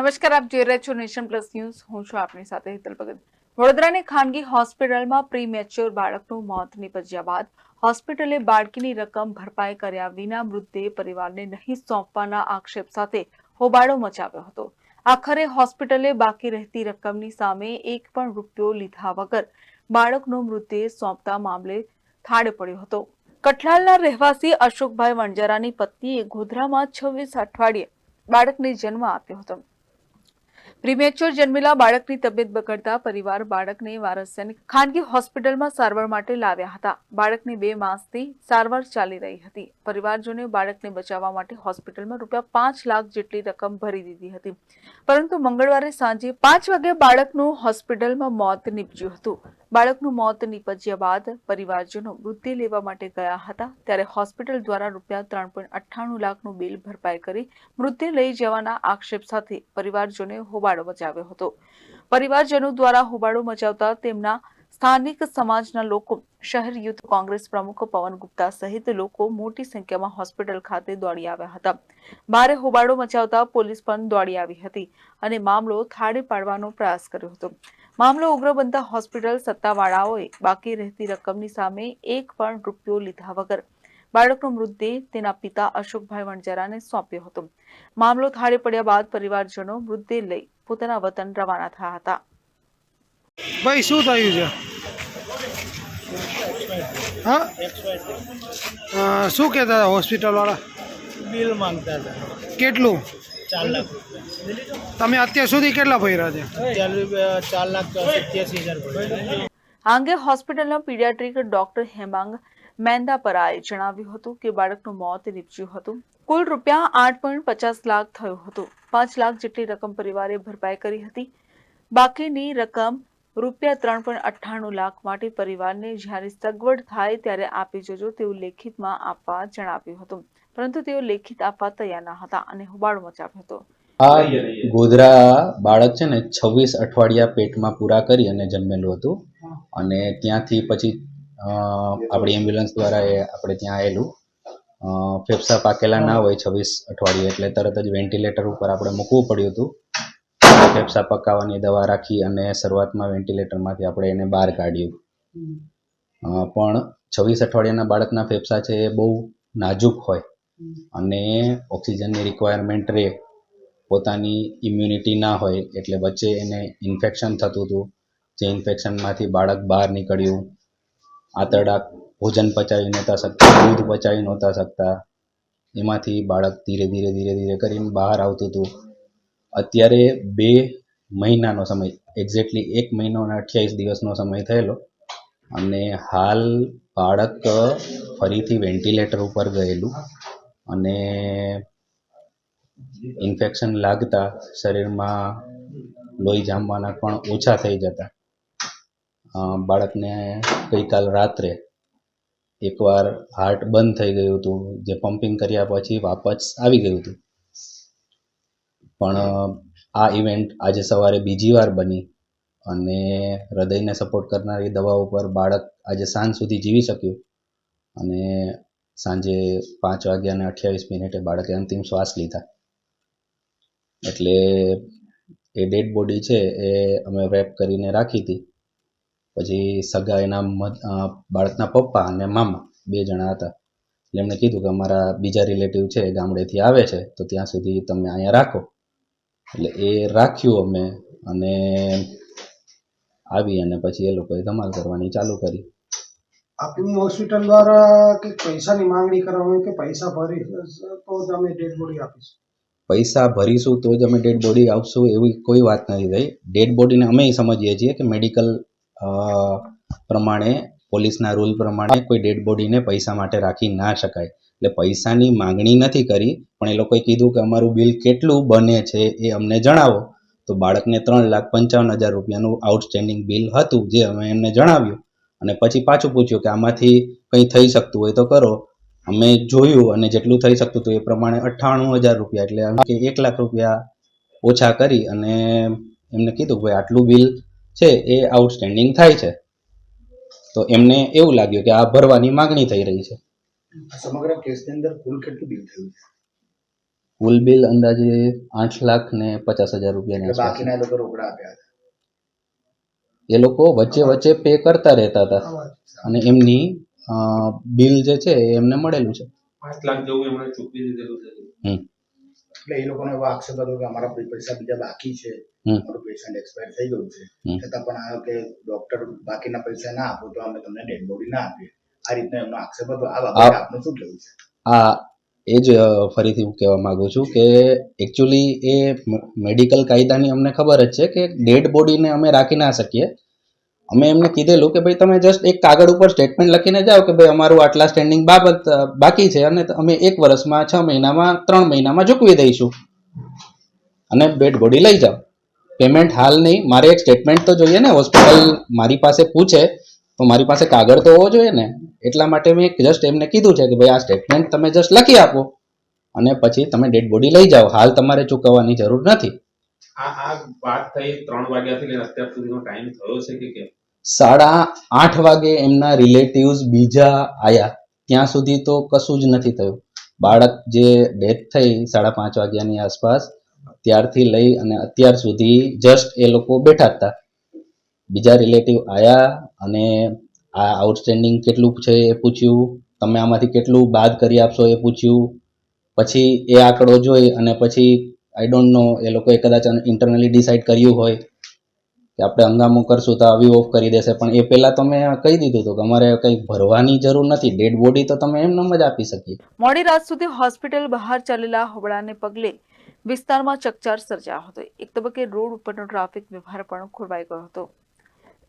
નમસ્કાર, આપ જોઈ રહ્યા છો નેશન પ્લસ ન્યૂઝ. હું છું આપની સાથે હિતલ ભગત. વડોદરાની ખાનગી હોસ્પિટલમાં પ્રી મેચ્યોર બાળકનું મોત નીપજ્યા બાદ હોસ્પિટલે બાળકીની રકમ ભરપાઈ કર્યા વિના મૃતદેહ પરિવારને નહીં સોંપવાના આક્ષેપ સાથે હોબાળો મચાવ્યો હતો. આખરે હોસ્પિટલે બાકી રહેતી રકમની સામે એક પણ રૂપિયો લીધા વગર બાળકનો મૃતદેહ સોંપતા મામલે થાળે પડ્યો હતો. કઠલાલના રહેવાસી અશોકભાઈ વણજારાની પત્નીએ ગોધરામાં છવ્વીસ અઠવાડિયે બાળકને જન્મ આપ્યો હતો. પ્રીમેચ્યોર જન્મેલા બાળકની તબિયત બગડતા પરિવાર બાળકને વારસિયાની ખાનગી હોસ્પિટલમાં સારવાર માટે લાવ્યા હતા. બાળકની બે માસથી સારવાર ચાલી રહી હતી. પરિવારજોને બાળકને બચાવવા માટે હોસ્પિટલમાં રૂપિયા પાંચ લાખ જેટલી રકમ ભરી દીધી હતી. પરંતુ મંગળવારે સાંજે પાંચ વાગે બાળકનું હોસ્પિટલમાં મોત નીપજ્યું હતું. બાળકનું મોત નીપજ્યા બાદ પરિવારજનો વૃદ્ધિ લેવા માટે ગયા હતા ત્યારે હોસ્પિટલ દ્વારા રૂપિયા ત્રણ પોઈન્ટ અઠ્ઠાણું લાખનું બિલ ભરપાઈ કરી મૃત્યુ લઈ જવાના આક્ષેપ સાથે પરિવારજોને હોબાળો મચાવ્યો હતો. પરિવારજનો દ્વારા હોબાળો મચાવતા તેમના સ્થાનિક સમાજના લોકો, શહેર યુથ કોંગ્રેસ પ્રમુખ પવન ગુપ્તા સહિત લોકો મોટી સંખ્યામાં હોસ્પિટલ ખાતે દોડી આવ્યા હતા. ભારે હોબાળો મચાવતા પોલીસ પણ દોડી આવી હતી અને મામલો થાળે પાડવાનો પ્રયાસ કર્યો હતો. મામલો ઉગ્ર બનતા હોસ્પિટલ સત્તાવાળાઓએ બાકી રહેતી રકમની સામે એક પણ રૂપિયો લીધા વગર બાળકનો મૃતદેહ તેના પિતા અશોકભાઈ વણજારાને સોંપ્યો હતો. મામલો થાળે પડ્યા બાદ પરિવારજનો મૃતદેહ લઈ પોતાના વતન રવાના થયા હતા. ભાઈ શું થયું છે? હા? શું કહેતા હતા હોસ્પિટલ વાળા? બિલ માંગતા હતા. કેટલું? ચાર લાખ તમે અત્યાર સુધી કેટલા ભર્યા છે? ચાર લાખ સિત્યાસી હજાર આ અંગે હોસ્પિટલના પીડિયાટ્રિક ડોક્ટર હેમાંગ મેંદાપરાએ જણાવ્યું હતું કે બાળકનું મોત નીપજ્યું હતું. કુલ રૂપિયા આઠ પોઈન્ટ પચાસ લાખ થયું હતું. પાંચ લાખ જેટલી રકમ પરિવારે ભરપાઈ કરી હતી. બાકીની રકમ રૂપિયા ત્રણ પોઈન્ટ અઠ્ઠાણું લાખ માટે પરિવારને જ્યારે સગવડ થાય ત્યારે આપી જજો તેવું લેખિતમાં આપવા જણાવ્યું હતું. પરંતુ તેઓ લેખિત આપવા તૈયાર ન હતા અને હોબાળો મચાવ્યો હતો. આ ગોધરા બાળક છે ને છવ્વીસ અઠવાડિયા પેટમાં પૂરા કરી અને જન્મેલું હતું. અને ત્યાંથી પછી આપણી એમ્બ્યુલન્સ દ્વારા એ આપણે ત્યાં આવેલું. ફેફસા પાકેલા ના હોય છવ્વીસ અઠવાડિયે એટલે તરત જ વેન્ટિલેટર ઉપર આપણે મૂકવું પડ્યું હતું. ફેફસા પકાવવાની દવા રાખી અને શરૂઆતમાં વેન્ટિલેટરમાંથી આપણે એને બહાર કાઢ્યું. પણ છવ્વીસ અઠવાડિયાના બાળકના ફેફસા છે એ બહુ નાજુક હોય અને ઓક્સિજનની રિક્વાયરમેન્ટ રહે. પોતાની ઇમ્યુનિટી ના હોય એટલે વચ્ચે એને ઇન્ફેક્શન થતું હતું. જે ઇન્ફેક્શનમાંથી બાળક બહાર નીકળ્યું. આંતરડા ભોજન પચાવી નહોતા શકતા દૂધ પચાવી નહોતા શકતા. એમાંથી બાળક ધીરે ધીરે ધીરે ધીરે કરીને બહાર આવતું હતું. અત્યારે બે મહિનાનો સમય એક્ઝેક્ટલી એક મહિનો અને અઠ્યાવીસ દિવસનો સમય થયેલો. અને હાલ બાળક ફરીથી વેન્ટિલેટર ઉપર ગયેલું અને ઇન્ફેક્શન લાગતા શરીરમાં લોહી જામવાના પણ ઓછા થઈ જતા. બાળકને ગઈકાલ રાત્રે એકવાર હાર્ટ બંધ થઈ ગયું હતું, જે પમ્પિંગ કર્યા પછી વાપસ આવી ગયું હતું. પણ, આ ઇવેન્ટ આજે સવારે બીજી વાર બની અને હૃદયને સપોર્ટ કરનારી દવા ઉપર બાળક આજે સાંજ સુધી જીવી શક્યું. અને સાંજે પાંચ વાગ્યા અને અઠ્યાવીસ મિનિટે બાળકે અંતિમ શ્વાસ લીધા. એટલે એ ડેડ બોડી છે એ અમે રેપ કરીને રાખી હતી. પછી સગા એના બાળકના પપ્પા અને મામા બે જણા હતા. એટલે એમણે કીધું કે અમારા બીજા રિલેટિવ છે ગામડેથી આવે છે, તો ત્યાં સુધી તમે અહીંયા રાખો. એટલે એ રાખ્યું અમે અને આવી અને પછી એ લોકોએ ધમાલ કરવાની ચાલુ કરી. આપની હોસ્પિટલ દ્વારા કે પૈસાની માંગણી કરવામાં કે પૈસા ભરી તો જ અમે ડેડ બોડી આપીશું? પૈસા ભરીશું તો જ અમે ડેડ બોડી આપશું એવી કોઈ વાત નથી થઈ. ડેડ બોડીને અમે સમજીએ છીએ કે મેડિકલ પ્રમાણે પોલીસના રૂલ પ્રમાણે કોઈ ડેડ બોડીને પૈસા માટે રાખી ના શકાય. એટલે પૈસાની માંગણી નથી કરી, પણ એ લોકોએ કીધું કે અમારું બિલ કેટલું બને છે એ અમને જણાવો. તો બાળકને ત્રણ લાખ પંચાવન હજાર રૂપિયાનું આઉટસ્ટેન્ડિંગ બિલ હતું જે અમે એમને જણાવ્યું. અને પછી પાછું પૂછ્યું કે આમાંથી કંઈ થઈ શકતું હોય તો કરો. અમે જોયું અને જેટલું થઈ શકતું હતું એ પ્રમાણે અઠ્ઠાણું હજાર રૂપિયા એટલે કે એક લાખ રૂપિયા ઓછા કરી અને એમને કીધું કે ભાઈ આટલું બિલ છે એ આઉટસ્ટેન્ડિંગ થાય છે. તો એમને એવું લાગ્યું કે આ ભરવાની માંગણી થઈ રહી છે. સમગ્ર કેસની અંદર કુલ કેટલું બિલ થયું છે? કુલ બિલ અંદાજે આઠ લાખ ને પચાસ હજાર રૂપિયાની બાકીના લોકો રોકડા આપ્યા હતા. એ લોકો વચ્ચે વચ્ચે પે કરતા રહેતા હતા. અને એમની બિલ જે છે એ એમને મળેલું છે. પાંચ લાખ જેવું એમણે ચૂકવી દીધેલું છે. હમ. એટલે એ લોકોને એવો આક્ષેપ હતો કે અમારા પૈસા બીજા બાકી છે. અમારું પેશન્ટ એક્સપાયર થઈ ગયું છે. છતાં પણ આ કે ડોક્ટર બાકીના પૈસા ના આપો તો અમે તમને ડેડ બોડી ના આપીએ. આ રીતના એમનો આક્ષેપ હતો. આ બાબતે આપનું શું કહેવું છે? આ એ જ ફરીથી હું કહેવા માંગુ છું કે એકચ્યુઅલી એ મેડિકલ કાયદાની અમને ખબર જ છે કે ડેડ બોડીને અમે રાખી ના શકીએ. અમે એમને કીધેલું કે ભાઈ તમે જસ્ટ એક કાગળ ઉપર સ્ટેટમેન્ટ લખીને જાઓ કે ભાઈ અમારું આટલા સ્ટેન્ડિંગ બાબત બાકી છે અને અમે એક વર્ષમાં છ મહિનામાં ત્રણ મહિનામાં ચૂકવી દઈશું. અને ડેડ બોડી લઈ જાઓ. પેમેન્ટ હાલ નહીં. મારે એક સ્ટેટમેન્ટ તો જોઈએ ને હોસ્પિટલ મારી પાસે પૂછે તો મારી પાસે કાગળ તો હોવો જોઈએ ને? એટલા માટે મેં જસ્ટ એમને કીધું છે કે ભાઈ આ સ્ટેટમેન્ટ તમે જસ્ટ લખી આપો. અને પછી તમે ડેડ બોડી લઈ જાઓ. હાલ તમારે ચૂકવવાની જરૂર નથી. આ આ વાત થઈ ત્રણ વાગ્યાથી લઈને અત્યાર સુધીનો ટાઈમ થયો છે કે કેમ? સાડા આઠ વાગે એમના રિલેટિવ્સ બીજા આયા. ત્યાં સુધી તો કશું જ નથી થયું. બાળક જે ડેથ થઈ સાડા પાંચ વાગ્યાની આસપાસ ત્યારથી લઈ અને અત્યાર સુધી જસ્ટ એ લોકો બેઠા હતા. બીજા રિલેટિવ આયા અને આ આઉટસ્ટેન્ડિંગ કેટલું છે એ પૂછ્યું. તમે આમાંથી કેટલું બાદ કરી આપશો એ પૂછ્યું. પછી એ આંકડો જોઈ અને પછી આઈ ડોન્ટ નો એ લોકોએ કદાચ ઇન્ટરનલી ડિસાઇડ કર્યું હોય કે આપણે હંગામો કરશું તો આવી ઓફ કરી દેશે. પણ એ પહેલાં તમે કહી દીધું હતું કે અમારે કંઈ ભરવાની જરૂર નથી. ડેડ બોડી તો તમે એમ જ આપી શકીએ. મોડી રાત સુધી હોસ્પિટલ બહાર ચાલેલા હોબળાને પગલે વિસ્તારમાં ચકચાર સર્જાયો હતો. એક તબક્કે રોડ ઉપરનો ટ્રાફિક વ્યવહાર પણ ખોરવાઈ ગયો હતો.